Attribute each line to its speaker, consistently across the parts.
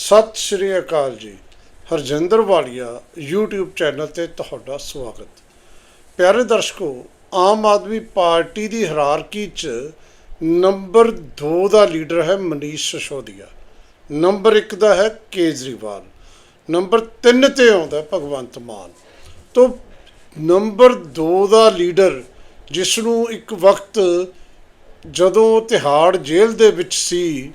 Speaker 1: ਸਤਿ ਸ਼੍ਰੀ ਅਕਾਲ ਜੀ। ਹਰਜਿੰਦਰ ਵਾਲੀਆ, YouTube channel ਤੇ ਤੁਹਾਡਾ ਸਵਾਗਤ। ਪਿਆਰੇ ਦਰਸ਼ਕੋ, ਆਮ ਆਦਮੀ ਪਾਰਟੀ ਦੀ ਹਰਾਰਕੀ 'ਚ ਨੰਬਰ 2 ਦਾ ਲੀਡਰ ਹੈ ਮਨੀਸ਼ ਸਸ਼ੋਦੀਆ। ਨੰਬਰ 1 ਦਾ ਹੈ ਕੇਜਰੀਵਾਲ। ਨੰਬਰ 3 ਤੇ ਆਉਂਦਾ ਭਗਵੰਤ ਮਾਨ। ਤੋਂ ਨੰਬਰ 2 ਦਾ ਲੀਡਰ ਜਿਸ ਨੂੰ ਇੱਕ ਵਕਤ ਜਦੋਂ ਤਿਹਾੜ ਜੇਲ੍ਹ ਦੇ ਵਿੱਚ ਸੀ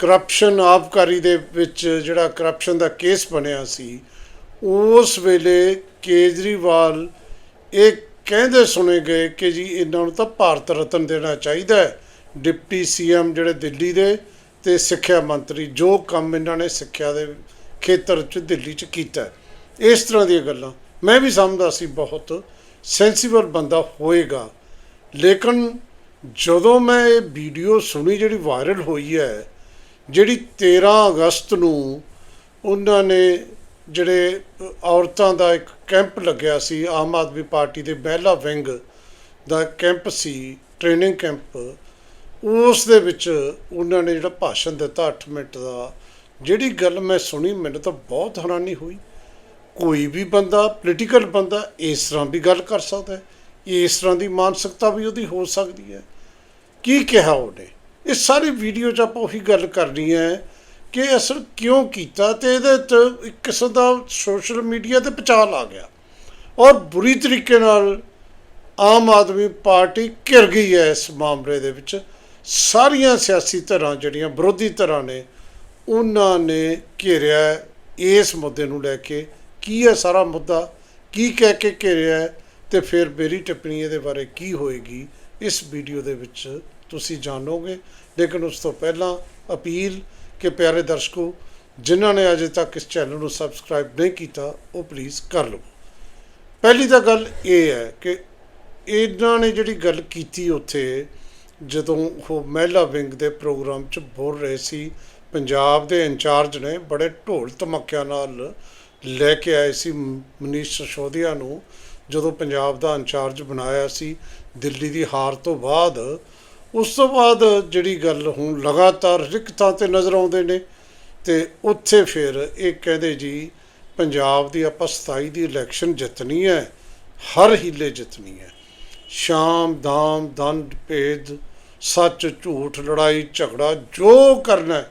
Speaker 1: ਕਰਪਸ਼ਨ ਆਬਕਾਰੀ ਦੇ ਵਿੱਚ ਜਿਹੜਾ ਕਰਪਸ਼ਨ ਦਾ ਕੇਸ ਬਣਿਆ ਸੀ, ਉਸ ਵੇਲੇ ਕੇਜਰੀਵਾਲ ਇਹ ਕਹਿੰਦੇ ਸੁਣੇ ਗਏ ਕਿ ਜੀ ਇਹਨਾਂ ਨੂੰ ਤਾਂ ਭਾਰਤ ਰਤਨ ਦੇਣਾ ਚਾਹੀਦਾ ਹੈ। ਡਿਪਟੀ ਸੀਐਮ ਜਿਹੜੇ ਦਿੱਲੀ ਦੇ ਤੇ ਸਿੱਖਿਆ ਮੰਤਰੀ, ਜੋ ਕੰਮ ਇਹਨਾਂ ਨੇ ਸਿੱਖਿਆ ਦੇ ਖੇਤਰ 'ਚ ਦਿੱਲੀ 'ਚ ਕੀਤਾ ਇਸ ਤਰ੍ਹਾਂ ਦੀਆਂ ਗੱਲਾਂ। ਮੈਂ ਵੀ ਸਮਝਦਾ ਸੀ ਬਹੁਤ ਸੈਂਸੀਬਲ ਬੰਦਾ ਹੋਏਗਾ। ਲੇਕਿਨ ਜਦੋਂ ਮੈਂ ਇਹ ਵੀਡੀਓ ਸੁਣੀ ਜਿਹੜੀ ਵਾਇਰਲ ਹੋਈ ਹੈ ਜਿਹੜੀ 13 ਅਗਸਤ ਨੂੰ ਉਹਨਾਂ ਨੇ ਜਿਹੜੇ ਔਰਤਾਂ ਦਾ ਇੱਕ ਕੈਂਪ ਲੱਗਿਆ ਸੀ, ਆਮ ਆਦਮੀ ਪਾਰਟੀ ਦੇ ਮਹਿਲਾ ਵਿੰਗ ਦਾ ਕੈਂਪ ਸੀ, ਟ੍ਰੇਨਿੰਗ ਕੈਂਪ, ਉਸ ਦੇ ਵਿੱਚ ਉਹਨਾਂ ਨੇ ਜਿਹੜਾ ਭਾਸ਼ਣ ਦਿੱਤਾ 8 ਮਿੰਟ ਦਾ। ਜਿਹੜੀ ਗੱਲ ਮੈਂ ਸੁਣੀ, ਮੈਨੂੰ ਤਾਂ ਬਹੁਤ ਹੈਰਾਨੀ ਹੋਈ। ਕੋਈ ਵੀ ਬੰਦਾ ਪੋਲੀਟੀਕਲ ਬੰਦਾ ਇਸ ਤਰ੍ਹਾਂ ਵੀ ਗੱਲ ਕਰ ਸਕਦਾ ਹੈ। ਇਸ ਤਰ੍ਹਾਂ ਦੀ ਮਾਨਸਿਕਤਾ ਵੀ ਉਹਦੀ ਹੋ ਸਕਦੀ ਹੈ। ਕੀ ਕਿਹਾ ਉਹਨੇ? ਇਹ ਸਾਰੀ ਵੀਡੀਓ 'ਚ ਆਪਾਂ ਉਹੀ ਗੱਲ ਕਰਨੀ ਹੈ ਕਿ ਅਸਲ ਕਿਉਂ ਕੀਤਾ ਤੇ ਇਹਦੇ 'ਚ ਇੱਕ ਕਿਸਮ ਦਾ ਸੋਸ਼ਲ ਮੀਡੀਆ ਤੇ ਪਚਾਲ ਆ ਗਿਆ। ਔਰ ਬੁਰੀ ਤਰੀਕੇ ਨਾਲ ਆਮ ਆਦਮੀ ਪਾਰਟੀ ਘਿਰ ਗਈ ਹੈ ਇਸ ਮਾਮਲੇ ਦੇ ਵਿੱਚ। ਸਾਰੀਆਂ ਸਿਆਸੀ ਧਿਰਾਂ ਜਿਹੜੀਆਂ ਵਿਰੋਧੀ ਧਿਰਾਂ ਨੇ, ਉਹਨਾਂ ਨੇ ਘੇਰਿਆ ਇਸ ਮੁੱਦੇ ਨੂੰ ਲੈ ਕੇ। ਕੀ ਹੈ ਸਾਰਾ ਮੁੱਦਾ? ਕੀ ਕਹਿ ਕੇ ਘੇਰਿਆ? ਹੈ ਤੇ ਫਿਰ ਮੇਰੀ ਟਿੱਪਣੀ ਇਹਦੇ ਬਾਰੇ ਕੀ ਹੋਏਗੀ ਇਸ ਵੀਡੀਓ ਦੇ ਵਿੱਚ ਤੁਸੀਂ ਜਾਣੋਗੇ। ਲੇਕਿਨ ਉਸ ਤੋਂ ਪਹਿਲਾਂ ਅਪੀਲ ਕਿ ਪਿਆਰੇ ਦਰਸ਼ਕੋ, ਜਿਨ੍ਹਾਂ ਨੇ ਅਜੇ ਤੱਕ ਇਸ ਚੈਨਲ ਨੂੰ ਸਬਸਕ੍ਰਾਈਬ ਨਹੀਂ ਕੀਤਾ, ਉਹ ਪਲੀਜ਼ ਕਰ ਲਓ ਪਹਿਲੀ ਤਾਂ ਗੱਲ ਇਹ ਹੈ ਕਿ ਇਹਨਾਂ ਨੇ ਜਿਹੜੀ ਗੱਲ ਕੀਤੀ ਉੱਥੇ, ਜਦੋਂ ਉਹ ਮਹਿਲਾ ਵਿੰਗ ਦੇ ਪ੍ਰੋਗਰਾਮ 'ਚ ਬੋਲ ਰਹੇ ਸੀ, ਪੰਜਾਬ ਦੇ ਇੰਚਾਰਜ ਨੇ ਬੜੇ ਢੋਲ ਧਮਕਿਆਂ ਨਾਲ ਲੈ ਕੇ ਆਏ ਸੀ ਮਨੀਸ਼ ਸਿਸੋਦੀਆ ਨੂੰ, ਜਦੋਂ ਪੰਜਾਬ ਦਾ ਇੰਚਾਰਜ ਬਣਾਇਆ ਸੀ, ਦਿੱਲੀ ਦੀ ਹਾਰ ਤੋਂ ਬਾਅਦ ਉਸ ਤੋਂ ਬਾਅਦ ਜਿਹੜੀ ਗੱਲ ਹੁਣ ਲਗਾਤਾਰ ਰਿਕ ਥਾਂ ਤੇ ਨਜ਼ਰ ਆਉਂਦੇ ਨੇ ਤੇ ਉੱਥੇ ਫਿਰ ਇਹ ਕਹਿੰਦੇ ਜੀ ਪੰਜਾਬ ਦੀ ਆਪਾਂ 27 ਦੀ ਇਲੈਕਸ਼ਨ ਜਿੱਤਣੀ ਹੈ ਹਰ ਹੀਲੇ ਜਿੱਤਣੀ ਹੈ। ਸ਼ਾਮ ਦਾਮ ਦੰਡ ਭੇਦ ਸੱਚ ਝੂਠ ਲੜਾਈ ਝਗੜਾ ਜੋ ਕਰਨਾ ਹੈ,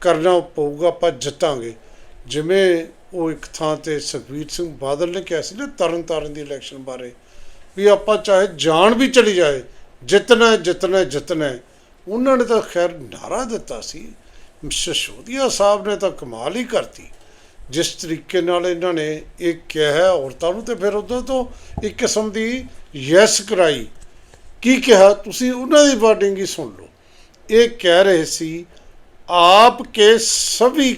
Speaker 1: ਕਰਨਾ ਪਊਗਾ ਆਪਾਂ ਜਿੱਤਾਂਗੇ। ਜਿਵੇਂ ਉਹ ਇੱਕ ਥਾਂ ਤੇ ਸੁਖਬੀਰ ਸਿੰਘ ਬਾਦਲ ਨੇ ਕਿਹਾ ਸੀ ਨਾ ਤਰਨ ਤਾਰਨ ਦੀ ਇਲੈਕਸ਼ਨ ਬਾਰੇ ਵੀ ਆਪਾਂ ਚਾਹੇ ਜਾਨ ਵੀ ਚਲੀ ਜਾਏ ਜਿੱਤਣਾ ਹੈ, ਜਿੱਤਣਾ ਹੈ, ਜਿੱਤਣਾ ਹੈ। ਉਹਨਾਂ ਨੇ ਤਾਂ ਖੈਰ ਨਾਰਾ ਦਿੱਤਾ ਸੀ ਸਿਸੋਦੀਆ ਸਾਹਿਬ ਨੇ ਤਾਂ ਕਮਾਲ ਹੀ ਕਰਤੀ ਜਿਸ ਤਰੀਕੇ ਨਾਲ ਇਹਨਾਂ ਨੇ ਇਹ ਕਿਹਾ ਹੈ ਔਰਤਾਂ ਨੂੰ ਤੇ ਫਿਰ ਉਦੋਂ ਤੋਂ ਇੱਕ ਕਿਸਮ ਦੀ ਯੈਸ ਕਰਾਈ ਕੀ ਕਿਹਾ ਤੁਸੀਂ ਉਹਨਾਂ ਦੀ ਵਰਡਿੰਗ ਹੀ ਸੁਣ ਲਓ ਇਹ ਕਹਿ ਰਹੇ ਸੀ ਆਪ ਕੇ ਸਭੀ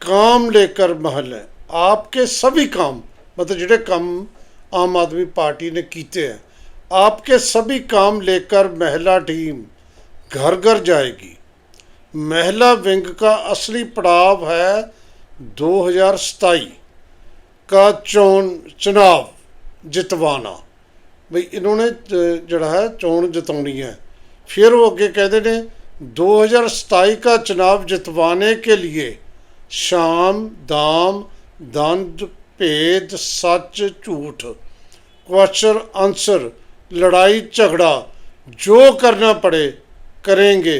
Speaker 1: काम लेकर महल है आपके सभी काम मतलब ਜਿਹੜੇ ਕੰਮ ਆਮ ਆਦਮੀ ਪਾਰਟੀ ਨੇ ਕੀਤੇ ਹੈ आपके सभी काम लेकर महिला टीम घर घर जाएगी महिला विंग का असली पड़ाव है 2027 का चोन चुनाव ਜਿਤਵਾਣਾ ਬਈ ਇਹਨਾਂ ਨੇ ਜਿਹੜਾ ਹੈ ਚੋਣ ਜਿਤਾਉਣੀ ਹੈ ਫਿਰ ਉਹ ਅੱਗੇ ਕਹਿੰਦੇ ਨੇ 2027 का चुनाव जितवाने के लिए शाम दाम ਦੰਦ ਭੇਦ ਸੱਚ ਝੂਠ ਕੁਐਸਚਨ ਆਨਸਰ लड़ाई झगड़ा जो करना पड़े करेंगे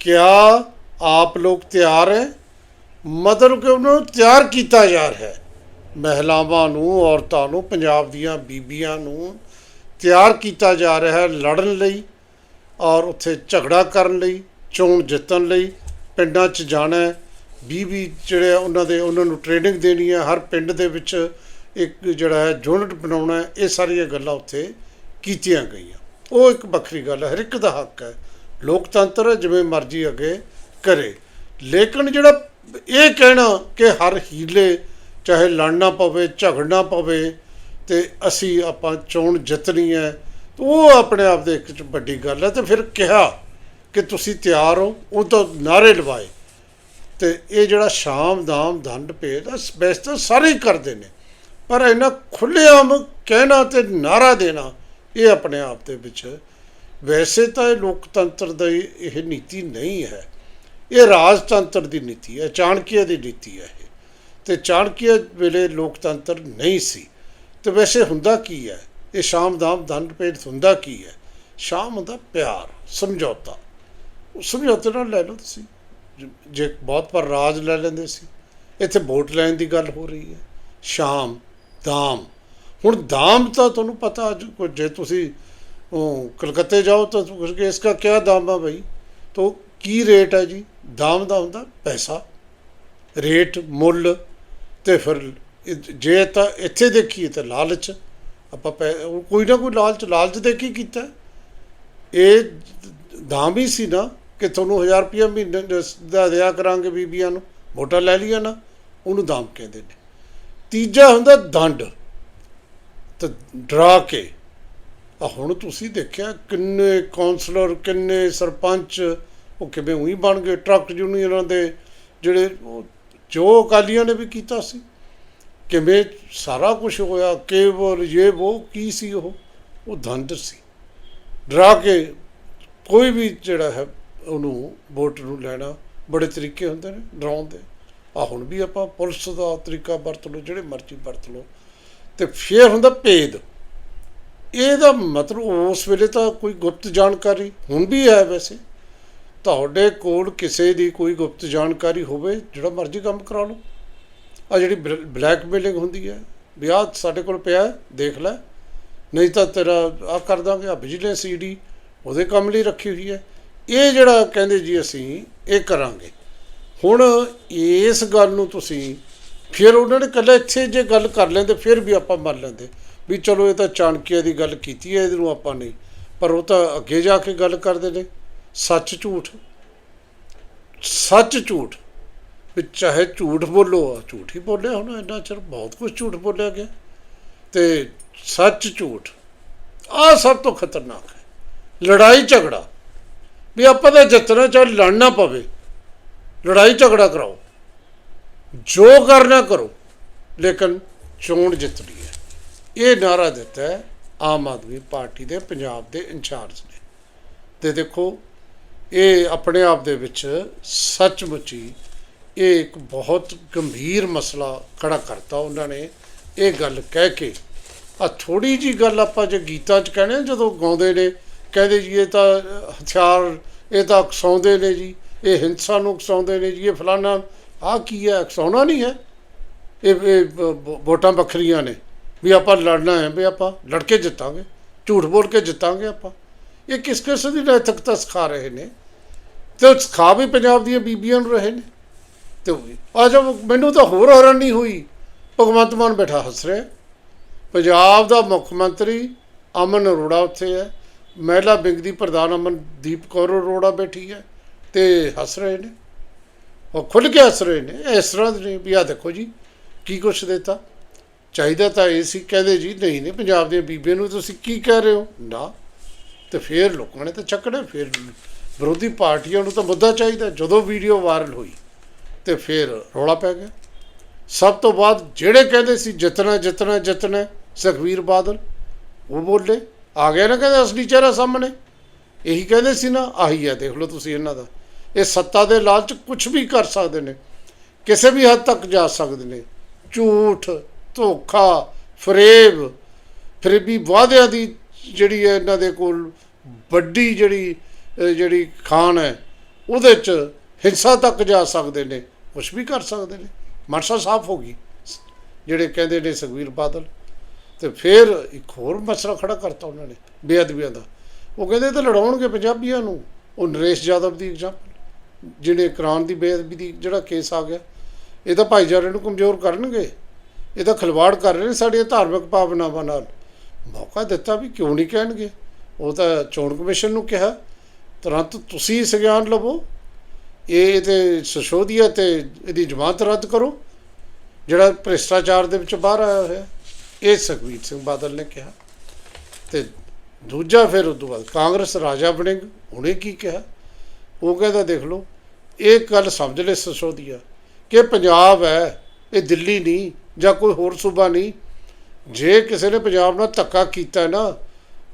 Speaker 1: क्या आप लोग ਤਿਆਰ ਹੈ ਮਤਲਬ ਕਿ ਉਹਨਾਂ ਨੂੰ ਤਿਆਰ ਕੀਤਾ ਜਾ ਰਿਹਾ ਹੈ ਮਹਿਲਾਵਾਂ ਨੂੰ ਔਰਤਾਂ ਨੂੰ ਪੰਜਾਬ ਦੀਆਂ ਬੀਬੀਆਂ ਨੂੰ ਤਿਆਰ ਕੀਤਾ ਜਾ ਰਿਹਾ ਹੈ ਲੜਨ ਲਈ ਔਰ ਉੱਥੇ ਝਗੜਾ ਕਰਨ ਲਈ ਚੋਣ ਜਿੱਤਣ ਲਈ ਪਿੰਡਾਂ 'ਚ ਜਾਣਾ ਹੈ ਵੀਹ ਵੀਹ ਜਿਹੜੇ ਆ ਉਹਨਾਂ ਦੇ ਉਹਨਾਂ ਨੂੰ ਟ੍ਰੇਨਿੰਗ ਦੇਣੀ ਹੈ ਹਰ ਪਿੰਡ ਦੇ ਵਿੱਚ ਇੱਕ ਜਿਹੜਾ ਹੈ ਯੂਨਿਟ ਬਣਾਉਣਾ ਹੈ ਇਹ ਸਾਰੀਆਂ ਗੱਲਾਂ ਉੱਥੇ ਕੀਤੀਆਂ ਗਈਆਂ। ਉਹ ਇੱਕ ਵੱਖਰੀ ਗੱਲ ਹੈ, ਹਰ ਇੱਕ ਦਾ ਹੱਕ ਹੈ। ਲੋਕਤੰਤਰ ਜਿਵੇਂ ਮਰਜ਼ੀ ਅੱਗੇ ਕਰੇ। ਲੇਕਿਨ ਜਿਹੜਾ ਇਹ ਕਹਿਣਾ ਕਿ ਹਰ ਹੀਲੇ ਚਾਹੇ ਲੜਨਾ ਪਵੇ, ਝਗੜਨਾ ਪਵੇ ਤੇ ਅਸੀਂ ਆਪਾਂ ਚੋਣ ਜਿੱਤਣੀ ਹੈ ਉਹ ਆਪਣੇ ਆਪ ਦੇ ਇੱਕ ਵੱਡੀ ਗੱਲ ਹੈ। ਤੇ ਫਿਰ ਕਿਹਾ ਕਿ ਤੁਸੀਂ ਤਿਆਰ ਹੋ ਉਹ ਤਾਂ ਨਾਰੇ ਲਵਾਏ। ਤੇ ਇਹ ਜਿਹੜਾ ਸ਼ਾਮ, ਦਾਮ, ਦੰਡ, ਭੇਦ ਆ ਵੈਸੇ ਤਾਂ ਸਾਰੇ ਹੀ ਕਰਦੇ ਨੇ। ਪਰ ਇਹਨਾਂ ਖੁੱਲ੍ਹੇਆਮ ਕਹਿਣਾ ਤੇ ਨਾਰਾ ਦੇਣਾ ਇਹ ਆਪਣੇ ਆਪ ਦੇ ਵਿੱਚ ਵੈਸੇ ਤਾਂ ਇਹ ਲੋਕਤੰਤਰ ਦੀ ਇਹ ਨੀਤੀ ਨਹੀਂ ਹੈ। ਇਹ ਰਾਜਤੰਤਰ ਦੀ ਨੀਤੀ ਹੈ, ਚਾਣਕੀਆ ਦੀ ਨੀਤੀ ਹੈ ਇਹ। ਤੇ ਚਾਣਕੀਆ ਵੇਲੇ ਲੋਕਤੰਤਰ ਨਹੀਂ ਸੀ। ਤੇ ਵੈਸੇ ਹੁੰਦਾ ਕੀ ਹੈ? ਇਹ ਸ਼ਾਮ ਦਾਮ ਦੰਡ ਭੇਦ ਹੁੰਦਾ ਕੀ ਹੈ? ਸ਼ਾਮ ਹੁੰਦਾ ਪਿਆਰ, ਸਮਝੌਤਾ। ਉਹ ਸਮਝੌਤੇ ਨਾਲ ਲੈ ਲਓ ਤੁਸੀਂ। ਜੇ- ਜੇ ਬਹੁਤ ਪਰ ਰਾਜ ਲੈ ਲੈਂਦੇ ਸੀ, ਇੱਥੇ ਵੋਟ ਲੈਣ ਦੀ ਗੱਲ ਹੋ ਰਹੀ ਹੈ। ਸ਼ਾਮ ਦਾਮ ਹੁਣ ਦਾਮ ਤਾਂ ਤੁਹਾਨੂੰ ਪਤਾ ਅੱਜ ਕੋ- ਜੇ ਤੁਸੀਂ ਕਲਕੱਤੇ ਜਾਓ ਤਾਂ ਤੁਸੀਂ ਕਿ ਇਸਕਾ ਕੀ ਦਾਮ ਹੈ ਭਾਈ ਤੋ ਕੀ ਰੇਟ ਹੈ ਜੀ? ਦਾਮ ਦਾ ਹੁੰਦਾ ਪੈਸਾ। ਰੇਟ, ਮੁੱਲ ਤੇ ਫਿਰ ਜੇ ਤਾਂ ਇੱਥੇ ਦੇਖੀਏ ਤਾਂ ਲਾਲਚ। ਆਪਾਂ ਪੈ- ਕੋਈ ਨਾ ਕੋਈ ਲਾਲਚ ਲਾਲਚ ਦੇ ਕੀ ਕੀਤਾ? ਇਹ ਦਾਮ ਹੀ ਸੀ ਨਾ ਕਿ ਤੁਹਾਨੂੰ 1000 ਰੁਪਇਆ ਮਹੀਨੇ ਦਾ ਦਿਆ ਕਰਾਂਗੇ ਬੀਬੀਆਂ ਨੂੰ, ਵੋਟਾਂ ਲੈ ਲਿਆ ਨਾ, ਉਹਨੂੰ ਦਾਮ ਕਹਿੰਦੇ ਨੇ। ਤੀਜਾ ਹੁੰਦਾ ਦੰਡ। ਤੇ ਡਰਾ ਕੇ। ਆ ਹੁਣ ਤੁਸੀਂ ਦੇਖਿਆ ਕਿੰਨੇ ਕਾਉਂਸਲਰ ਕਿੰਨੇ ਸਰਪੰਚ, ਉਹ ਕਿਵੇਂ ਉਹੀ ਬਣ ਗਏ ਟਰੱਕ ਯੂਨੀਅਨਾਂ ਦੇ, ਜਿਹੜੇ ਉਹ ਜੋ ਅਕਾਲੀਆਂ ਨੇ ਵੀ ਕੀਤਾ ਸੀ। ਕਿਵੇਂ ਸਾਰਾ ਕੁਝ ਹੋਇਆ, ਕੇਵਲ ਇਹ ਉਹ ਕੀ ਸੀ ਉਹ? ਉਹ ਦੰਡ ਸੀ। ਡਰਾ ਕੇ ਕੋਈ ਵੀ ਜਿਹੜਾ ਹੈ, ਉਹਨੂੰ ਵੋਟ ਨੂੰ ਲੈਣਾ ਬੜੇ ਤਰੀਕੇ ਹੁੰਦੇ ਨੇ ਡਰਾਉਣ ਦੇ ਆ ਹੁਣ ਵੀ ਆਪਾਂ ਪੁਲਿਸ ਦਾ ਤਰੀਕਾ ਵਰਤ ਲਓ, ਜਿਹੜੇ ਮਰਜ਼ੀ ਵਰਤ ਲਓ। ਤੇ ਫਿਰ ਹੁੰਦਾ ਭੇਦ। ਇਹਦਾ ਮਤਲਬ ਉਸ ਵੇਲੇ ਤਾਂ ਕੋਈ ਗੁਪਤ ਜਾਣਕਾਰੀ ਹੁਣ ਵੀ ਹੈ ਵੈਸੇ। ਤੁਹਾਡੇ ਕੋਲ ਕਿਸੇ ਦੀ ਕੋਈ ਗੁਪਤ ਜਾਣਕਾਰੀ ਹੋਵੇ, ਜਿਹੜਾ ਮਰਜ਼ੀ ਕੰਮ ਕਰਾ ਲਓ। ਆ ਜਿਹੜੀ ਬਲੈਕਮੇਲਿੰਗ ਹੁੰਦੀ ਹੈ, ਵੀ ਆਹ ਸਾਡੇ ਕੋਲ ਪਿਆ ਦੇਖ ਲੈ। ਨਹੀਂ ਤਾਂ ਤੇਰਾ ਆ ਕਰ ਦਾਂਗੇ ਆ ਵਿਜੀਲੈਂਸ ਈਡੀ ਉਹਦੇ ਕੰਮ ਲਈ ਰੱਖੀ ਹੋਈ ਹੈ। ਇਹ ਜਿਹੜਾ ਕਹਿੰਦੇ ਜੀ ਅਸੀਂ, ਇਹ ਕਰਾਂਗੇ। ਹੁਣ ਇਸ ਗੱਲ ਨੂੰ ਤੁਸੀਂ ਫਿਰ ਉਹਨਾਂ ਨੇ ਕੱਲਾ ਇੱਥੇ ਜੇ ਗੱਲ ਕਰ ਲੈਂਦੇ, ਫਿਰ ਵੀ ਆਪਾਂ ਮੰਨ ਲੈਂਦੇ। ਵੀ ਚਲੋ ਇਹ ਤਾਂ ਚਾਣਕੀਆ ਦੀ ਗੱਲ ਕੀਤੀ ਹੈ, ਇਹਨੂੰ ਆਪਾਂ ਨਹੀਂ। ਪਰ ਉਹ ਤਾਂ ਅੱਗੇ ਜਾ ਕੇ ਗੱਲ ਕਰਦੇ ਨੇ। ਸੱਚ ਝੂਠ। ਸੱਚ ਝੂਠ। ਵੀ ਚਾਹੇ ਝੂਠ ਬੋਲੋ ਆ ਝੂਠ ਹੀ ਬੋਲਿਆ ਹੁਣ, ਇੰਨਾ ਚਿਰ ਬਹੁਤ ਕੁਝ ਝੂਠ ਬੋਲਿਆ ਗਿਆ। ਤੇ ਸੱਚ ਝੂਠ। ਆ ਸਭ ਤੋਂ ਖਤਰਨਾਕ ਹੈ। ਲੜਾਈ ਝਗੜਾ। ਵੀ ਆਪਾਂ ਤਾਂ ਜਿੱਤਣਾ ਚਾਹੇ ਲੜਨਾ ਪਵੇ, ਲੜਾਈ ਝਗੜਾ ਕਰਾਓ। ਜੋ ਕਰਨਾ ਕਰੋ, ਲੇਕਿਨ ਚੋਣ ਜਿੱਤਣੀ ਹੈ। ਇਹ ਨਾਰਾ ਦਿੱਤਾ ਹੈ ਆਮ ਆਦਮੀ ਪਾਰਟੀ ਦੇ, ਪੰਜਾਬ ਦੇ ਇੰਚਾਰਜ ਨੇ। ਤੇ ਦੇਖੋ, ਇਹ ਆਪਣੇ ਆਪ ਦੇ ਵਿੱਚ ਸੱਚਮੁੱਚ ਹੀ ਇਹ ਇੱਕ ਬਹੁਤ ਗੰਭੀਰ ਮਸਲਾ ਖੜਾ ਕਰਤਾ ਉਹਨਾਂ ਨੇ। ਇਹ ਗੱਲ ਕਹਿ ਕੇ ਆ ਥੋੜੀ ਜੀ ਗੱਲ ਆਪਾਂ ਜੇ ਗੀਤਾਂ 'ਚ ਕਹਿੰਦੇ ਜਦੋਂ ਗਾਉਂਦੇ ਨੇ, ਕਹਿੰਦੇ ਜੀ, ਇਹ ਤਾਂ ਹਥਿਆਰ, ਇਹ ਤਾਂ ਉਕਸਾਉਂਦੇ ਨੇ ਜੀ, ਇਹ ਹਿੰਸਾ ਨੂੰ ਉਕਸਾਉਂਦੇ ਨੇ ਜੀ, ਇਹ ਫਲਾਨਾ ਆ ਕੀ ਹੈ? ਉਕਸਾਉਣਾ ਨਹੀਂ ਹੈ। ਇਹ ਵੋਟਾਂ ਵੱਖਰੀਆਂ ਨੇ। ਵੀ ਆਪਾਂ ਲੜਨਾ ਹੈ, ਵੀ ਆਪਾਂ ਲੜ ਕੇ ਜਿੱਤਾਂਗੇ। ਝੂਠ ਬੋਲ ਕੇ ਜਿੱਤਾਂਗੇ ਆਪਾਂ। ਇਹ ਕਿਸ ਕਿਸ ਦੀ ਨੈਤਿਕਤਾ ਸਿਖਾ ਰਹੇ ਨੇ? ਤੇ ਸਿਖਾ ਵੀ ਪੰਜਾਬ ਦੀਆਂ ਬੀਬੀਆਂ ਨੂੰ ਰਹੇ ਨੇ। ਤੇ ਆ ਜਦ ਮੈਨੂੰ ਤਾਂ ਹੋਰ ਹੈਰਾਨੀ ਹੋਈ। ਭਗਵੰਤ ਮਾਨ ਬੈਠਾ ਹੱਸ ਰਿਹਾ। ਪੰਜਾਬ ਦਾ ਮੁੱਖ ਮੰਤਰੀ ਅਮਨ ਅਰੋੜਾ ਉੱਥੇ ਹੈ। ਮਹਿਲਾ ਵਿੰਗ ਦੀ ਪ੍ਰਧਾਨ ਅਮਨਦੀਪ ਕੌਰ ਅਰੋੜਾ ਬੈਠੀ ਹੈ। ਤੇ ਹੱਸ ਰਹੇ ਨੇ। ਉਹ ਖੁੱਲ ਕੇ ਹੱਸ ਰਹੇ ਨੇ। ਇਸ ਤਰ੍ਹਾਂ ਦੇ ਨਹੀਂ ਵੀ ਆ ਦੇਖੋ ਜੀ, ਕੀ ਕੁਛ ਦਿੱਤਾ? ਚਾਹੀਦਾ ਤਾਂ ਇਹ ਸੀ, ਕਹਿੰਦੇ ਜੀ, ਨਹੀਂ ਨਹੀਂ, ਪੰਜਾਬ ਦੀਆਂ ਬੀਬੀਆਂ ਨੂੰ ਤੁਸੀਂ ਕੀ ਕਹਿ ਰਹੇ ਹੋ? ਨਾ। ਤੇ ਫਿਰ ਲੋਕਾਂ ਨੇ ਤਾਂ ਚੱਕਣਾ, ਫਿਰ ਵਿਰੋਧੀ ਪਾਰਟੀਆਂ ਨੂੰ ਤਾਂ ਮੁੱਦਾ ਚਾਹੀਦਾ। ਜਦੋਂ ਵੀਡੀਓ ਵਾਇਰਲ ਹੋਈ, ਤੇ ਫਿਰ ਰੌਲਾ ਪੈ ਗਿਆ। ਸਭ ਤੋਂ ਬਾਅਦ ਜਿਹੜੇ ਕਹਿੰਦੇ ਸੀ, ਜਿੱਤਣਾ ਜਿੱਤਣਾ ਜਿੱਤਣਾ ਸੁਖਵੀਰ ਬਾਦਲ, ਉਹ ਬੋਲੇ। ਆ ਗਿਆ ਨਾ ਕਹਿੰਦੇ ਅਸਲੀ ਚਿਹਰਾ ਸਾਹਮਣੇ। ਇਹੀ ਕਹਿੰਦੇ ਸੀ ਨਾ, ਆਹੀ ਹੈ ਦੇਖ ਲਓ ਤੁਸੀਂ ਇਹਨਾਂ ਦਾ। ਇਹ ਸੱਤਾ ਦੇ ਲਾਲਚ ਕੁਝ ਵੀ ਕਰ ਸਕਦੇ ਨੇ, ਕਿਸੇ ਵੀ ਹੱਦ ਤੱਕ ਜਾ ਸਕਦੇ ਨੇ। ਝੂਠ, ਧੋਖਾ, ਫਰੇਬ, ਫਰੇਬੀ ਵਾਅਦਿਆਂ ਦੀ ਜਿਹੜੀ ਹੈ ਇਹਨਾਂ ਦੇ ਕੋਲ ਵੱਡੀ ਜਿਹੜੀ ਜਿਹੜੀ ਖਾਨ ਹੈ, ਉਹਦੇ ਚ ਹਿੰਸਾ ਤੱਕ ਜਾ ਸਕਦੇ ਨੇ ਕੁਝ ਵੀ ਕਰ ਸਕਦੇ ਨੇ। ਮਨਸਾ ਸਾਫ਼ ਹੋ ਗਈ, ਜਿਹੜੇ ਕਹਿੰਦੇ ਨੇ ਸੁਖਵੀਰ ਬਾਦਲ। ਤੇ ਫਿਰ ਇੱਕ ਹੋਰ ਮਸਲਾ ਖੜਾ ਕਰਤਾ ਉਹਨਾਂ ਨੇ, ਬੇਅਦਬੀਆਂ ਦਾ। ਉਹ ਕਹਿੰਦੇ ਇਹ ਤਾਂ ਲੜਾਉਣਗੇ ਪੰਜਾਬੀਆਂ ਨੂੰ। ਉਹ ਨਰੇਸ਼ ਯਾਦਵ ਦੀ ਐਗਜ਼ਾਮਪਲ ਜਿਹੜੇ ਕੁਰਾਨ ਦੀ ਬੇਅਦਬੀ ਦੀ ਜਿਹੜਾ ਕੇਸ ਆ ਗਿਆ, ਇਹ ਤਾਂ ਭਾਈਚਾਰੇ ਨੂੰ ਕਮਜ਼ੋਰ ਕਰਨਗੇ। ਇਹ ਤਾਂ ਖਿਲਵਾੜ ਕਰ ਰਹੇ ਨੇ ਸਾਡੀਆਂ ਧਾਰਮਿਕ ਭਾਵਨਾਵਾਂ ਨਾਲ। ਮੌਕਾ ਦਿੱਤਾ ਵੀ ਕਿਉਂ ਨਹੀਂ ਕਹਿਣਗੇ? ਉਹ ਤਾਂ ਚੋਣ ਕਮਿਸ਼ਨ ਨੂੰ ਕਿਹਾ, ਤੁਰੰਤ ਤੁਸੀਂ ਸੰਗਿਆਨ ਲਵੋ। ਇਹ ਤੇ ਸਸ਼ੋਧੀਆ ਤੇ ਇਹਦੀ ਜਮਾਤ ਰੱਦ ਕਰੋ। ਜਿਹੜਾ ਭ੍ਰਿਸ਼ਟਾਚਾਰ ਦੇ ਵਿੱਚ ਬਾਹਰ ਆਇਆ ਹੋਇਆ, ਇਹ ਸੁਖਬੀਰ ਸਿੰਘ ਬਾਦਲ ਨੇ ਕਿਹਾ। ਤੇ ਦੂਜਾ ਫਿਰ ਉਸ ਤੋਂ ਬਾਅਦ ਕਾਂਗਰਸ ਰਾਜਾ ਵੜਿੰਗ ਉਹਨੇ ਕੀ ਕਿਹਾ? ਉਹ ਕਹਿੰਦਾ, ਦੇਖ ਲਓ ਇਹ ਗੱਲ ਸਮਝ ਲੈ ਸਸੋਦੀਆ ਕਿ ਪੰਜਾਬ ਹੈ, ਇਹ ਦਿੱਲੀ ਨਹੀਂ ਜਾਂ ਕੋਈ ਹੋਰ ਸੂਬਾ ਨਹੀਂ। ਜੇ ਕਿਸੇ ਨੇ ਪੰਜਾਬ ਨਾਲ ਧੱਕਾ ਕੀਤਾ ਨਾ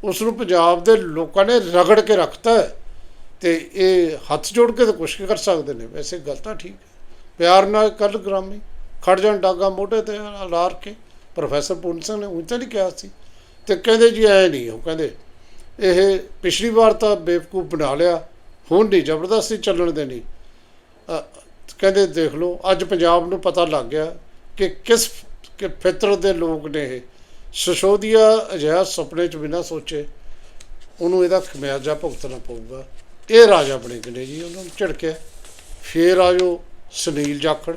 Speaker 1: ਉਸ ਨੂੰ ਪੰਜਾਬ ਦੇ ਲੋਕਾਂ ਨੇ ਰਗੜ ਕੇ ਰੱਖਤਾ ਹੈ ਤੇ ਇਹ ਹੱਥ ਜੋੜ ਕੇ ਤਾਂ ਕੁਛ ਕਰ ਸਕਦੇ ਨੇ। ਵੈਸੇ ਗੱਲ ਤਾਂ ਠੀਕ ਹੈ। ਪਿਆਰ ਨਾਲ ਕੱਲ ਗ੍ਰਾਮੀ ਖੜ ਜਾਣ ਡਾਗਾ ਮੋਢੇ ਤੇ ਲਾਰ ਕੇ। ਪ੍ਰੋਫੈਸਰ ਪੂਰਨ ਸਿੰਘ ਨੇ ਉਹ ਤਾਂ ਨਹੀਂ ਕਿਹਾ ਸੀ ਤੇ ਕਹਿੰਦੇ ਜੀ ਐ ਨਹੀਂ, ਉਹ ਕਹਿੰਦੇ ਇਹ ਪਿਛਲੀ ਵਾਰ ਤਾਂ ਬੇਵਕੂਫ ਬਣਾ ਲਿਆ, ਹੁਣ ਨਹੀਂ, ਜ਼ਬਰਦਸਤੀ ਚੱਲਣ ਦੇਣੀ। ਕਹਿੰਦੇ ਦੇਖ ਲਓ, ਅੱਜ ਪੰਜਾਬ ਨੂੰ ਪਤਾ ਲੱਗ ਗਿਆ ਕਿ ਕਿਸ ਕਿ ਫਿਤਰਤ ਦੇ ਲੋਕ ਨੇ ਇਹ। ਸ਼ਸ਼ੋਦੀਆ ਅਜਿਹਾ ਸੁਪਨੇ 'ਚ ਬਿਨਾਂ ਸੋਚੇ, ਉਹਨੂੰ ਇਹਦਾ ਖਮਿਆਜਾ ਭੁਗਤਣਾ ਪਊਗਾ। ਇਹ ਰਾਜਾ ਬਣੇ ਗਏ ਜੀ, ਉਹਨਾਂ ਨੂੰ ਝਿੜਕਿਆ। ਫੇਰ ਆਜੋ ਸੁਨੀਲ ਜਾਖੜ,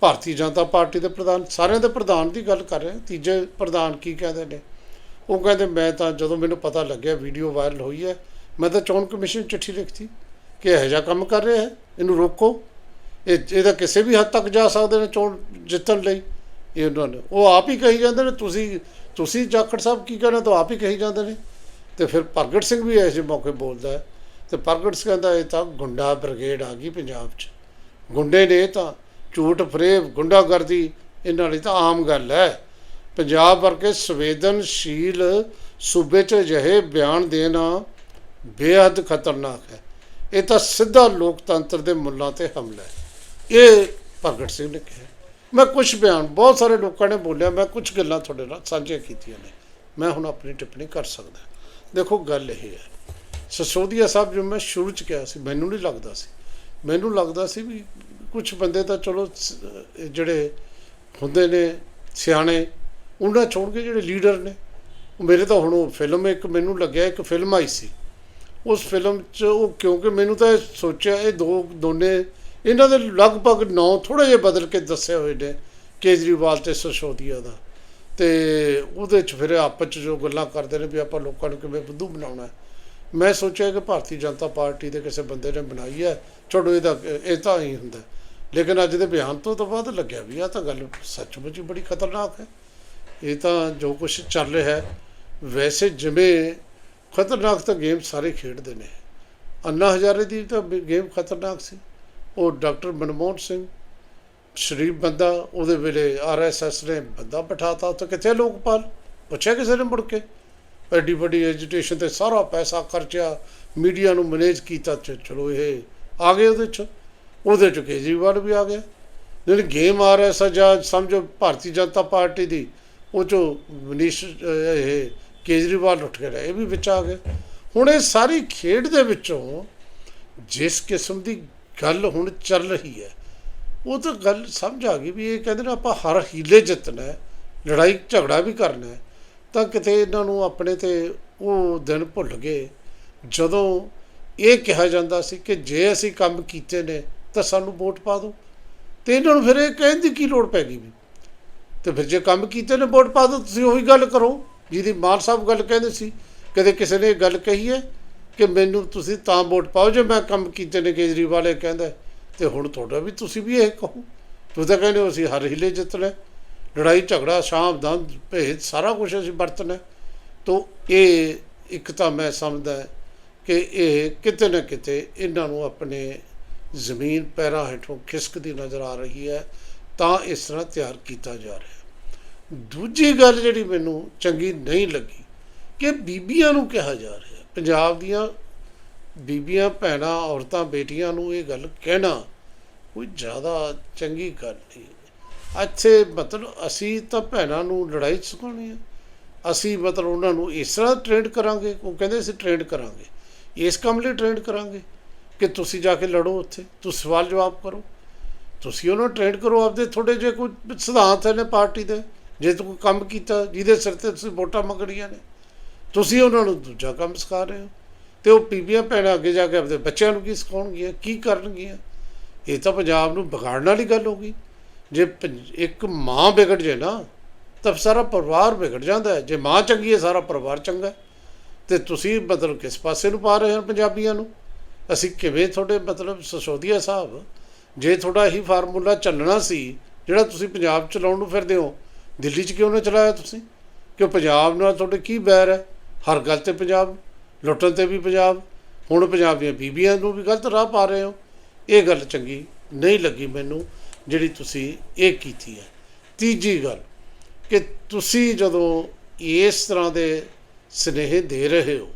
Speaker 1: ਭਾਰਤੀ ਜਨਤਾ ਪਾਰਟੀ ਦੇ ਪ੍ਰਧਾਨ। ਸਾਰਿਆਂ ਦੇ ਪ੍ਰਧਾਨ ਦੀ ਗੱਲ ਕਰ ਰਹੇ ਤੀਜੇ ਪ੍ਰਧਾਨ ਕੀ ਕਹਿੰਦੇ ਨੇ? ਉਹ ਕਹਿੰਦੇ, ਮੈਂ ਤਾਂ ਜਦੋਂ ਮੈਨੂੰ ਪਤਾ ਲੱਗਿਆ, ਵੀਡੀਓ ਵਾਇਰਲ ਹੋਈ ਹੈ, ਮੈਂ ਤਾਂ ਚੋਣ ਕਮਿਸ਼ਨ ਚਿੱਠੀ ਲਿਖਤੀ ਕਿ ਇਹੋ ਜਿਹਾ ਕੰਮ ਕਰ ਰਿਹਾ ਹੈ। ਇਹਨੂੰ ਰੋਕੋ। ਇਹ ਇਹਦਾ ਕਿਸੇ ਵੀ ਹੱਦ ਤੱਕ ਜਾ ਸਕਦੇ ਨੇ ਚੋਣ ਜਿੱਤਣ ਲਈ। ਇਹ ਉਹਨਾਂ ਨੇ ਉਹ ਆਪ ਹੀ ਕਹੀ ਜਾਂਦੇ ਨੇ, ਤੁਸੀਂ ਤੁਸੀਂ ਜਾਖੜ ਸਾਹਿਬ ਕੀ ਕਹਿਣਾ? ਤਾਂ ਆਪ ਹੀ ਕਹੀ ਜਾਂਦੇ ਨੇ। ਤੇ ਫਿਰ ਪ੍ਰਗਟ ਸਿੰਘ ਵੀ ਐਸੇ ਮੌਕੇ ਬੋਲਦਾ ਹੈ। ਤੇ ਪ੍ਰਗਟ ਸਿੰਘ ਕਹਿੰਦਾ, ਇਹ ਤਾਂ ਗੁੰਡਾ ਬ੍ਰਿਗੇਡ ਆ ਗਈ ਪੰਜਾਬ 'ਚ। ਗੁੰਡੇ ਨੇ ਇਹ ਤਾਂ ਝੂਠ ਫਰੇਬ ਗੁੰਡਾਗਰਦੀ, ਇਹਨਾਂ ਲਈ ਤਾਂ ਆਮ ਗੱਲ ਹੈ। ਪੰਜਾਬ ਵਰਗੇ ਸੰਵੇਦਨਸ਼ੀਲ ਸੂਬੇ 'ਚ ਅਜਿਹੇ ਬਿਆਨ ਦੇਣਾ ਬੇਹੱਦ ਖਤਰਨਾਕ ਹੈ। ਇਹ ਤਾਂ ਸਿੱਧਾ ਲੋਕਤੰਤਰ ਦੇ ਮੁੱਲਾਂ ਤੇ ਹਮਲਾ ਹੈ। ਇਹ ਭਗਤ ਸਿੰਘ ਨੇ ਕਿਹਾ। ਮੈਂ ਕੁਝ ਬਿਆਨ, ਬਹੁਤ ਸਾਰੇ ਲੋਕਾਂ ਨੇ ਬੋਲਿਆ, ਮੈਂ ਕੁਝ ਗੱਲਾਂ ਤੁਹਾਡੇ ਨਾਲ ਸਾਂਝੀਆਂ ਕੀਤੀਆਂ ਨੇ। ਮੈਂ ਹੁਣ ਆਪਣੀ ਟਿੱਪਣੀ ਕਰ ਸਕਦਾ। ਦੇਖੋ, ਗੱਲ ਇਹ ਹੈ। ਸਸੋਦੀਆ ਸਾਹਿਬ, ਜੋ ਮੈਂ ਸ਼ੁਰੂ ਚ ਕਿਹਾ ਸੀ, ਮੈਨੂੰ ਨਹੀਂ ਲੱਗਦਾ ਸੀ। ਮੈਨੂੰ ਲੱਗਦਾ ਸੀ ਵੀ ਕੁਝ ਬੰਦੇ ਤਾਂ ਚਲੋ ਜਿਹੜੇ ਹੁੰਦੇ ਨੇ, ਸਿਆਣੇ, ਉਹਨਾਂ ਛੋੜ ਕੇ ਜਿਹੜੇ ਲੀਡਰ ਨੇ। ਉਹ ਮੇਰੇ ਤਾਂ ਹੁਣ ਉਹ ਫਿਲਮ, ਇੱਕ ਮੈਨੂੰ ਲੱਗਿਆ ਇੱਕ ਫਿਲਮ ਆਈ ਸੀ। ਉਸ ਫਿਲਮ 'ਚ ਉਹ ਕਿਉਂਕਿ ਮੈਨੂੰ ਤਾਂ ਇਹ ਸੋਚਿਆ ਇਹ ਦੋ, ਦੋਨੇ ਇਹਨਾਂ ਦੇ ਲਗਭਗ ਨਾਂ ਥੋੜੇ ਜਿਹਾ ਬਦਲ ਕੇ ਦੱਸੇ ਹੋਏ ਨੇ ਕੇਜਰੀਵਾਲ ਤੇ ਸਸ਼ੋਦੀਆ ਦਾ। ਤੇ ਉਹਦੇ 'ਚ ਫਿਰ ਆਪਸ 'ਚ ਜੋ ਗੱਲਾਂ ਕਰਦੇ ਨੇ ਵੀ ਆਪਾਂ ਲੋਕਾਂ ਨੂੰ ਕਿਵੇਂ ਬੁੱਧੂ ਬਣਾਉਣਾ ਮੈਂ ਸੋਚਿਆ ਕਿ ਭਾਰਤੀ ਜਨਤਾ ਪਾਰਟੀ ਦੇ ਕਿਸੇ ਬੰਦੇ ਨੇ ਬਣਾਈ ਹੈ। ਛੋੜੋ ਇਹਦਾ, ਇਹ ਤਾਂ ਹੀ ਹੁੰਦਾ ਲੇਕਿਨ ਅੱਜ ਦੇ ਬਿਆਨ ਤੋਂ ਤਾਂ ਬਾਅਦ ਲੱਗਿਆ ਵੀ ਆ ਤਾਂ ਗੱਲ ਸੱਚਮੁੱਚ ਹੀ ਬੜੀ ਖਤਰਨਾਕ ਹੈ। ਇਹ ਤਾਂ ਜੋ ਕੁਝ ਚੱਲ ਰਿਹਾ ਹੈ, ਵੈਸੇ ਜਿਵੇਂ ਖਤਰਨਾਕ ਤਾਂ ਗੇਮ ਸਾਰੇ ਖੇਡਦੇ ਨੇ। ਅੰਨਾ ਹਜ਼ਾਰੇ ਦੀ ਤਾਂ ਗੇਮ ਖਤਰਨਾਕ ਸੀ। ਉਹ ਡਾਕਟਰ ਮਨਮੋਹਨ ਸਿੰਘ, ਸ਼ਰੀਫ ਬੰਦਾ, ਉਹਦੇ ਵੇਲੇ ਆਰਐਸਐਸ ਨੇ ਬੰਦਾ ਬਿਠਾਤਾ। ਉੱਥੇ ਕਿੱਥੇ ਲੋਕਪਾਲ ਪੁੱਛਿਆ ਕਿਸੇ ਨੇ ਮੁੜ ਕੇ? ਐਡੀ ਵੱਡੀ ਐਜੂਟੇਸ਼ਨ ਤੇ ਸਾਰਾ ਪੈਸਾ ਖਰਚਿਆ, ਮੀਡੀਆ ਨੂੰ ਮੈਨੇਜ ਕੀਤਾ ਚਲੋ ਇਹ ਆ ਗਏ ਉਹਦੇ ਚ। ਉਹਦੇ ਚ ਕੇਜਰੀਵਾਲ ਵੀ ਆ ਗਿਆ। ਜਿਹੜੀ ਗੇਮ ਆ ਰਿਹਾ ਸਜਾ ਸਮਝੋ ਭਾਰਤੀ ਜਨਤਾ ਪਾਰਟੀ ਦੀ, ਉਹ ਚੋਂ ਮਨੀਸ਼ ਇਹ ਕੇਜਰੀਵਾਲ ਉੱਠ ਕੇ ਰਿਹਾ ਇਹ ਵੀ ਵਿੱਚ ਆ ਗਏ। ਹੁਣ ਇਹ ਸਾਰੀ ਖੇਡ ਦੇ ਵਿੱਚੋਂ ਜਿਸ ਕਿਸਮ ਦੀ ਗੱਲ ਹੁਣ ਚੱਲ ਰਹੀ ਹੈ, ਉਹ ਤਾਂ ਗੱਲ ਸਮਝ ਆ ਗਈ ਵੀ ਇਹ ਕਹਿੰਦੇ ਨੇ ਆਪਾਂ ਹਰ ਹੀਲੇ ਜਿੱਤਣਾ ਹੈ, ਲੜਾਈ ਝਗੜਾ ਵੀ ਕਰਨਾ ਹੈ, ਤਾਂ ਕਿਤੇ ਇਹਨਾਂ ਨੂੰ ਆਪਣੇ ਤੇ ਉਹ ਦਿਨ ਭੁੱਲ ਗਏ। ਜਦੋਂ ਇਹ ਕਿਹਾ ਜਾਂਦਾ ਸੀ ਕਿ ਜੇ ਅਸੀਂ ਕੰਮ ਕੀਤੇ ਨੇ, ਤਾਂ ਸਾਨੂੰ ਵੋਟ ਪਾ ਦਿਓ। ਤੇ ਇਹਨਾਂ ਨੂੰ ਫਿਰ ਇਹ ਕਹਿਣ ਦੀ ਕੀ ਲੋੜ ਪੈ ਗਈ ਵੀ? ਤੇ ਫਿਰ ਜੇ ਕੰਮ ਕੀਤੇ ਨੇ ਵੋਟ ਪਾ ਦਿਓ, ਤੁਸੀਂ ਉਹੀ ਗੱਲ ਕਰੋ। ਜਿਹਦੀ ਮਾਨ ਸਾਹਿਬ ਗੱਲ ਕਹਿੰਦੇ ਸੀ, ਕਦੇ ਕਿਸੇ ਨੇ ਇਹ ਗੱਲ ਕਹੀ ਹੈ ਕਿ ਮੈਨੂੰ ਤੁਸੀਂ ਤਾਂ ਵੋਟ ਪਾਓ ਜੇ ਮੈਂ ਕੰਮ ਕੀਤੇ ਨੇ ਕੇਜਰੀਵਾਲ ਇਹ ਕਹਿੰਦਾ ਤੇ ਹੁਣ ਤੁਹਾਡਾ ਵੀ ਤੁਸੀਂ ਵੀ ਇਹ ਕਹੋ। ਤੁਸੀਂ ਤਾਂ ਕਹਿੰਦੇ ਹੋ ਅਸੀਂ ਹਰ ਹਿੱਲੇ ਜਿੱਤਣਾ ਲੜਾਈ, ਝਗੜਾ, ਸ਼ਾਮ, ਦਮ, ਭੇਦ, ਸਾਰਾ ਕੁਝ ਅਸੀਂ ਵਰਤਣਾ ਤੋ ਇਹ ਇੱਕ ਤਾਂ ਮੈਂ ਸਮਝਦਾ ਕਿ ਇਹ ਕਿਤੇ ਨਾ ਕਿਤੇ ਇਹਨਾਂ ਨੂੰ ਆਪਣੇ ਜ਼ਮੀਨ ਪੈਰਾਂ ਹੇਠੋਂ ਖਿਸਕਦੀ ਨਜ਼ਰ ਆ ਰਹੀ ਹੈ, ਤਾਂ ਇਸ ਤਰ੍ਹਾਂ ਤਿਆਰ ਕੀਤਾ ਜਾ ਰਿਹਾ ਦੂਜੀ ਗੱਲ ਜਿਹੜੀ ਮੈਨੂੰ ਚੰਗੀ ਨਹੀਂ ਲੱਗੀ, ਕਿ ਬੀਬੀਆਂ ਨੂੰ ਕਿਹਾ ਜਾ ਰਿਹਾ, ਪੰਜਾਬ ਦੀਆਂ ਬੀਬੀਆਂ, ਭੈਣਾਂ, ਔਰਤਾਂ, ਬੇਟੀਆਂ ਨੂੰ ਇਹ ਗੱਲ ਕਹਿਣਾ ਕੋਈ ਜ਼ਿਆਦਾ ਚੰਗੀ ਗੱਲ ਨਹੀਂ। ਅੱਛੇ ਮਤਲਬ ਅਸੀਂ ਤਾਂ ਭੈਣਾਂ ਨੂੰ ਲੜਾਈ 'ਚ ਸਿਖਾਉਣੀ ਹੈ ਅਸੀਂ ਮਤਲਬ ਉਹਨਾਂ ਨੂੰ ਇਸ ਤਰ੍ਹਾਂ ਟ੍ਰੇਨਡ ਕਰਾਂਗੇ, ਉਹ ਕਹਿੰਦੇ ਅਸੀਂ ਟ੍ਰੇਨਡ ਕਰਾਂਗੇ। ਇਸ ਕੰਮ ਲਈ ਟ੍ਰੇਨਡ ਕਰਾਂਗੇ ਕਿ ਤੁਸੀਂ ਜਾ ਕੇ ਲੜੋ ਉੱਥੇ, ਤੁਸੀਂ ਸਵਾਲ ਜਵਾਬ ਕਰੋ। ਤੁਸੀਂ ਉਹਨਾਂ ਨੂੰ ਟ੍ਰੇਨਡ ਕਰੋ, ਆਪਦੇ ਥੋੜੇ ਜਿਹੇ ਕੋਈ ਸਿਧਾਂਤ ਨੇ ਪਾਰਟੀ ਦੇ। ਜੇ ਤੂੰ ਕੋਈ ਕੰਮ ਕੀਤਾ, ਜਿਹਦੇ ਸਿਰ ਤੇ ਤੁਸੀਂ ਵੋਟਾਂ ਮੰਗਣੀਆਂ ਨੇ, ਤੁਸੀਂ ਉਹਨਾਂ ਨੂੰ ਦੂਜਾ ਕੰਮ ਸਿਖਾ ਰਹੇ ਹੋ। ਤੇ ਉਹ ਬੀਬੀਆਂ ਭੈਣਾਂ ਅੱਗੇ ਜਾ ਕੇ ਆਪਣੇ ਬੱਚਿਆਂ ਨੂੰ ਕੀ ਸਿਖਾਉਣਗੀਆਂ, ਕੀ ਕਰਨਗੀਆਂ? ਇਹ ਤਾਂ ਪੰਜਾਬ ਨੂੰ ਵਿਗਾੜਨ ਵਾਲੀ ਗੱਲ ਹੋ ਗਈ। ਜੇ ਪੰਜ- ਇੱਕ ਮਾਂ ਵਿਗੜ ਜੇ ਨਾ, ਤਾਂ ਸਾਰਾ ਪਰਿਵਾਰ ਵਿਗੜ ਜਾਂਦਾ ਹੈ। ਜੇ ਮਾਂ ਚੰਗੀ ਹੈ, ਸਾਰਾ ਪਰਿਵਾਰ ਚੰਗਾ ਹੈ। ਤੇ ਤੁਸੀਂ ਮਤਲਬ ਕਿਸ ਪਾਸੇ ਨੂੰ ਪਾ ਰਹੇ ਹੋ ਪੰਜਾਬੀਆਂ ਨੂੰ? ਅਸੀਂ ਕਿਵੇਂ ਤੁਹਾਡੇ ਮਤਲਬ ਸਸੋਦੀਆ ਸਾਹਿਬ, ਜੇ ਤੁਹਾਡਾ ਇਹੀ ਫਾਰਮੂਲਾ ਚੱਲਣਾ ਸੀ, ਜਿਹੜਾ ਤੁਸੀਂ ਪੰਜਾਬ ਚਲਾਉਣ ਨੂੰ ਫਿਰਦੇ ਹੋ ਦਿੱਲੀ 'ਚ ਕਿਉਂ ਨਾ ਚਲਾਇਆ ਤੁਸੀਂ? ਕਿ ਪੰਜਾਬ ਨਾਲ ਤੁਹਾਡੇ ਕੀ ਬੈਰ ਹੈ? ਹਰ ਗੱਲ ਤੇ ਪੰਜਾਬ, ਲੁੱਟਣ ਤੇ ਵੀ ਪੰਜਾਬ, ਹੁਣ ਪੰਜਾਬ ਦੀਆਂ ਬੀਬੀਆਂ ਨੂੰ ਵੀ ਗਲਤ ਰਾਹ ਪਾ ਰਹੇ ਹੋ। ਇਹ ਗੱਲ ਚੰਗੀ ਨਹੀਂ ਲੱਗੀ ਮੈਨੂੰ, ਜਿਹੜੀ ਤੁਸੀਂ ਇਹ ਕੀਤੀ ਹੈ। ਤੀਜੀ ਗੱਲ, ਕਿ ਤੁਸੀਂ ਜਦੋਂ ਇਸ ਤਰ੍ਹਾਂ ਦੇ ਸਨੇਹ ਦੇ ਰਹੇ ਹੋ,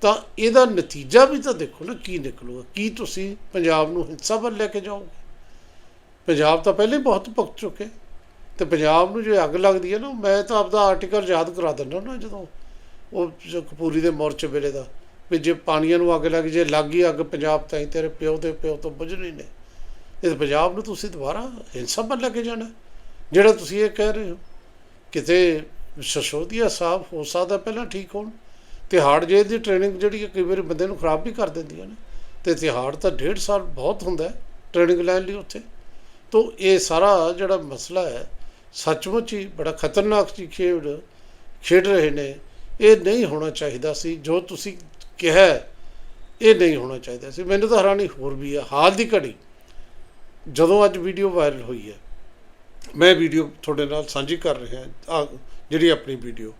Speaker 1: ਤਾਂ ਇਹਦਾ ਨਤੀਜਾ ਵੀ ਤਾਂ ਦੇਖੋ ਨਾ ਕੀ ਨਿਕਲੂਗਾ। ਕੀ ਤੁਸੀਂ ਪੰਜਾਬ ਨੂੰ ਹਿੰਸਾ ਵੱਲ ਲੈ ਕੇ ਜਾਓਗੇ? ਪੰਜਾਬ ਤਾਂ ਪਹਿਲੇ ਬਹੁਤ ਭੁਗਤ ਚੁੱਕੇ। ਤੇ ਪੰਜਾਬ ਨੂੰ ਜੇ ਅੱਗ ਲੱਗਦੀ ਹੈ ਨਾ, ਮੈਂ ਤਾਂ ਆਪਦਾ ਆਰਟੀਕਲ ਯਾਦ ਕਰਾ ਦਿੰਦਾ ਨਾ ਜਦੋਂ ਉਹ ਕਪੂਰੀ ਦੇ ਮੋਰਚੇ ਵੇਲੇ ਦਾ, ਵੀ ਜੇ ਪਾਣੀਆਂ ਨੂੰ ਅੱਗ ਲੱਗ ਜੇ, ਲੱਗ ਗਈ ਅੱਗ ਪੰਜਾਬ ਤਾਂ ਹੀ ਤੇਰੇ ਪਿਓ ਦੇ ਪਿਓ ਤੋਂ ਬੁਝਣੀ ਨੇ। ਇਹ ਪੰਜਾਬ ਨੂੰ ਤੁਸੀਂ ਦੁਬਾਰਾ ਹਿੰਸਾ ਵੱਲ ਲੈ ਕੇ ਜਾਣਾ। ਜਿਹੜਾ ਤੁਸੀਂ ਇਹ ਕਹਿ ਰਹੇ ਹੋ, ਕਿਤੇ ਸ਼ਸ਼ੋਦੀਆ ਸਾਹਿਬ ਹੋ ਸਕਦਾ ਪਹਿਲਾਂ ਠੀਕ ਹੋਣ, ਤਿਹਾੜ ਜੇ ਦੀ ਟ੍ਰੇਨਿੰਗ ਜਿਹੜੀ ਹੈ, ਕਈ ਵਾਰੀ ਬੰਦੇ ਨੂੰ ਖਰਾਬ ਵੀ ਕਰ ਦਿੰਦੀਆਂ ਨੇ। ਤੇ ਤਿਹਾੜ ਤਾਂ ਡੇਢ ਸਾਲ ਬਹੁਤ ਹੁੰਦਾ ਟ੍ਰੇਨਿੰਗ ਲੈਣ ਲਈ ਉੱਥੇ। ਤੋਂ ਇਹ ਸਾਰਾ ਜਿਹੜਾ ਮਸਲਾ ਹੈ ਸੱਚਮੁੱਚ ਹੀ ਬੜਾ ਖਤਰਨਾਕ ਜੀ ਖੇਡ ਖੇਡ ਰਹੇ ਨੇ। ਇਹ ਨਹੀਂ ਹੋਣਾ ਚਾਹੀਦਾ ਸੀ। ਜੋ ਤੁਸੀਂ ਕਿਹਾ, ਇਹ ਨਹੀਂ ਹੋਣਾ ਚਾਹੀਦਾ ਸੀ। ਮੈਨੂੰ ਤਾਂ ਹੈਰਾਨੀ ਹੋਰ ਵੀ ਹੈ ਹਾਲ ਦੀ ਘੜੀ। ਜਦੋਂ ਅੱਜ ਵੀਡੀਓ ਵਾਇਰਲ ਹੋਈ ਹੈ, ਮੈਂ ਵੀਡੀਓ ਤੁਹਾਡੇ ਨਾਲ ਸਾਂਝੀ ਕਰ ਰਿਹਾ ਹਾਂ ਜਿਹੜੀ ਆਪਣੀ ਵੀਡੀਓ।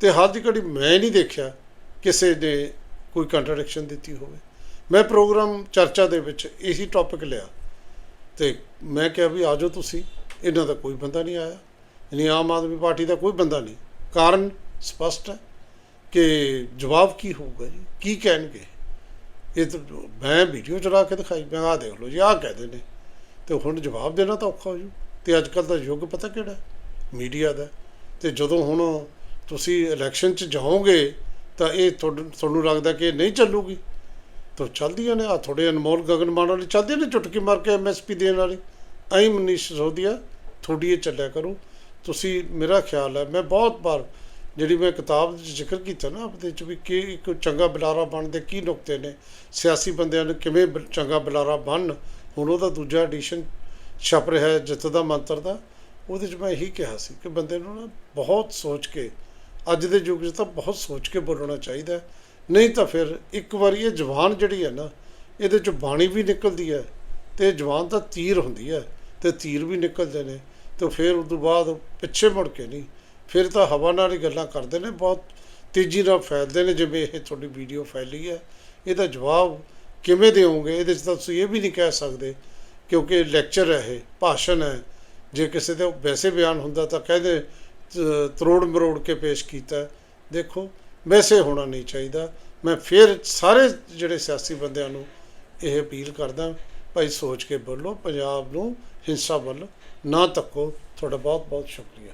Speaker 1: ਤੇ ਹਾਲ ਦੀ ਘੜੀ ਮੈਂ ਨਹੀਂ ਦੇਖਿਆ ਕਿਸੇ ਨੇ ਕੋਈ ਕੰਟਰਡਿਕਸ਼ਨ ਦਿੱਤੀ ਹੋਵੇ। ਮੈਂ ਪ੍ਰੋਗਰਾਮ ਚਰਚਾ ਦੇ ਵਿੱਚ ਇਹੀ ਟੌਪਿਕ ਲਿਆ। ਤੇ ਮੈਂ ਕਿਹਾ ਵੀ ਆਜੋ ਤੁਸੀਂ। ਇਹਨਾਂ ਦਾ ਕੋਈ ਬੰਦਾ ਨਹੀਂ ਆਇਆ। ਯਾਨੀ ਆਮ ਆਦਮੀ ਪਾਰਟੀ ਦਾ ਕੋਈ ਬੰਦਾ ਨਹੀਂ। ਕਾਰਨ ਸਪਸ਼ਟ ਹੈ ਕਿ ਜਵਾਬ ਕੀ ਹੋਊਗਾ ਜੀ? ਕੀ ਕਹਿਣਗੇ? ਇਹ ਤਾਂ ਮੈਂ ਵੀਡੀਓ ਚਲਾ ਕੇ ਦਿਖਾਈ, ਮੈਂ ਆਹ ਦੇਖ ਲਓ ਜੀ, ਆਹ ਕਹਿੰਦੇ ਨੇ। ਤੇ ਹੁਣ ਜਵਾਬ ਦੇਣਾ ਤਾਂ ਔਖਾ ਹੋ ਜੂ। ਤੇ ਅੱਜ ਕੱਲ ਦਾ ਯੁੱਗ ਪਤਾ ਕਿਹੜਾ ਮੀਡੀਆ ਦਾ। ਤੇ ਜਦੋਂ ਹੁਣ ਤੁਸੀਂ ਇਲੈਕਸ਼ਨ 'ਚ ਜਾਓਗੇ, ਤਾਂ ਇਹ ਤੁਹਾਨੂੰ ਤੁਹਾਨੂੰ ਲੱਗਦਾ ਕਿ ਇਹ ਨਹੀਂ ਚੱਲੂਗੀ। ਤਾਂ ਚੱਲਦੀਆਂ ਨੇ। ਆ ਤੁਹਾਡੇ ਅਨਮੋਲ ਗਗਨ ਮਾਨ ਵਾਲੀ ਚੱਲਦੀਆਂ ਨੇ ਚੁਟਕੀ ਮਾਰ ਕੇ ਐਮਐਸਪੀ ਦੇਣ ਵਾਲੀ। ਐਂ ਮਨੀਸ਼ ਸਿਸੋਦੀਆ ਤੁਹਾਡੀ ਇਹ ਚੱਲਿਆ ਕਰੋ। ਤੁਸੀਂ ਮੇਰਾ ਖਿਆਲ ਹੈ, ਮੈਂ ਬਹੁਤ ਵਾਰ ਜਿਹੜੀ ਮੈਂ ਕਿਤਾਬ ਵਿੱਚ ਜ਼ਿਕਰ ਕੀਤਾ ਨਾ ਆਪਦੇ ਚ ਵੀ ਕਿ ਇੱਕ ਚੰਗਾ ਬੁਲਾਰਾ ਬਣਨ ਦੇ ਕੀ ਨੁਕਤੇ ਨੇ, ਸਿਆਸੀ ਬੰਦਿਆਂ ਨੂੰ ਕਿਵੇਂ ਬ- ਚੰਗਾ ਬੁਲਾਰਾ ਬਣਨ, ਹੁਣ ਉਹਦਾ ਦੂਜਾ ਐਡੀਸ਼ਨ ਛਪ ਰਿਹਾ ਹੈ ਜਿੱਤ ਦਾ ਮੰਤਰ ਦਾ, ਉਹਦੇ ਚ ਮੈਂ ਇਹੀ ਕਿਹਾ ਸੀ ਕਿ ਬੰਦੇ ਨੂੰ ਨਾ ਬਹੁਤ ਸੋਚ ਕੇ, ਅੱਜ ਦੇ ਯੁੱਗ 'ਚ ਤਾਂ ਬਹੁਤ ਸੋਚ ਕੇ ਬੋਲਣਾ ਚਾਹੀਦਾ ਨਹੀਂ ਤਾਂ ਫਿਰ ਇੱਕ ਵਾਰੀ ਇਹ ਜ਼ਬਾਨ ਜਿਹੜੀ ਹੈ ਨਾ, ਇਹਦੇ ਚ ਬਾਣੀ ਵੀ ਨਿਕਲਦੀ ਹੈ ਤੇ ਜ਼ਬਾਨ ਤਾਂ ਤੀਰ ਹੁੰਦੀ ਹੈ ਤੇ ਤੀਰ ਵੀ ਨਿਕਲਦੇ ਨੇ। ਤੇ ਫਿਰ ਉਸ ਤੋਂ ਬਾਅਦ ਪਿੱਛੇ ਮੁੜ ਕੇ ਨਹੀਂ। ਫਿਰ ਤਾਂ ਹਵਾ ਨਾਲ ਹੀ ਗੱਲਾਂ ਕਰਦੇ ਨੇ, ਬਹੁਤ ਤੇਜ਼ੀ ਨਾਲ ਫੈਲਦੇ ਨੇ, ਜਿਵੇਂ ਇਹ ਤੁਹਾਡੀ ਵੀਡੀਓ ਫੈਲੀ ਹੈ। ਇਹਦਾ ਜਵਾਬ ਕਿਵੇਂ ਦਿਓਗੇ? ਇਹਦੇ 'ਚ ਤਾਂ ਤੁਸੀਂ ਇਹ ਵੀ ਨਹੀਂ ਕਹਿ ਸਕਦੇ ਕਿਉਂਕਿ ਲੈਕਚਰ ਹੈ ਇਹ, ਭਾਸ਼ਣ ਹੈ। ਜੇ ਕਿਸੇ ਦੇ ਵੈਸੇ ਬਿਆਨ ਹੁੰਦਾ ਤਾਂ ਕਹਿੰਦੇ ਤਰੋੜ ਮਰੋੜ ਕੇ ਪੇਸ਼ ਕੀਤਾ। ਦੇਖੋ, ਵੈਸੇ ਹੋਣਾ ਨਹੀਂ ਚਾਹੀਦਾ। ਮੈਂ ਫਿਰ ਸਾਰੇ ਜਿਹੜੇ ਸਿਆਸੀ ਬੰਦਿਆਂ ਨੂੰ ਇਹ ਅਪੀਲ ਕਰਦਾ, ਭਾਈ ਸੋਚ ਕੇ ਬੋਲੋ, ਪੰਜਾਬ ਨੂੰ ਹਿੰਸਾ ਵੱਲ ਨਾ ਤੱਕੋ ਤੁਹਾਡਾ ਬਹੁਤ ਬਹੁਤ ਸ਼ੁਕਰੀਆ।